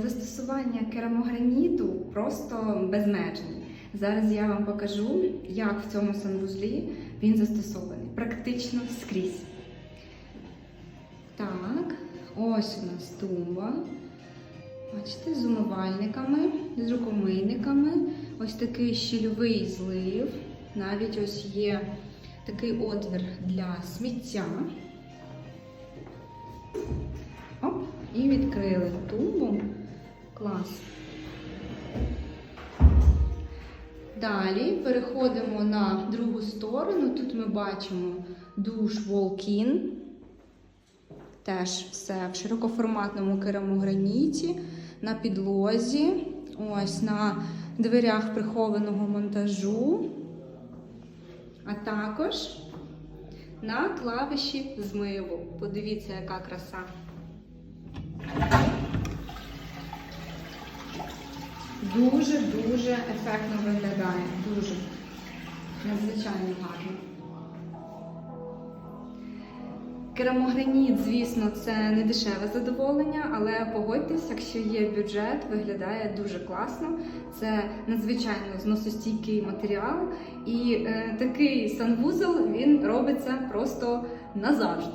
Застосування керамограніту просто безмежне. Зараз я вам покажу, як в цьому санвузлі він застосований. Практично скрізь. Так, ось у нас тумба. Бачите, з умивальниками, з рукомийниками. Ось такий щільовий злив. Навіть ось є такий отвір для сміття. Оп, і відкрили тумбу. Клас. Далі переходимо на другу сторону. Тут ми бачимо душ Walk-in. Теж все в широкоформатному керамограніті, на підлозі, ось на дверях прихованого монтажу, а також на клавіші змиву. Подивіться, яка краса. Дуже-дуже ефектно виглядає. Дуже надзвичайно гарно. Керамограніт, звісно, це не дешеве задоволення, але погодьтесь, якщо є бюджет, виглядає дуже класно. Це надзвичайно зносостійкий матеріал, і е, такий санвузол він робиться просто назавжди.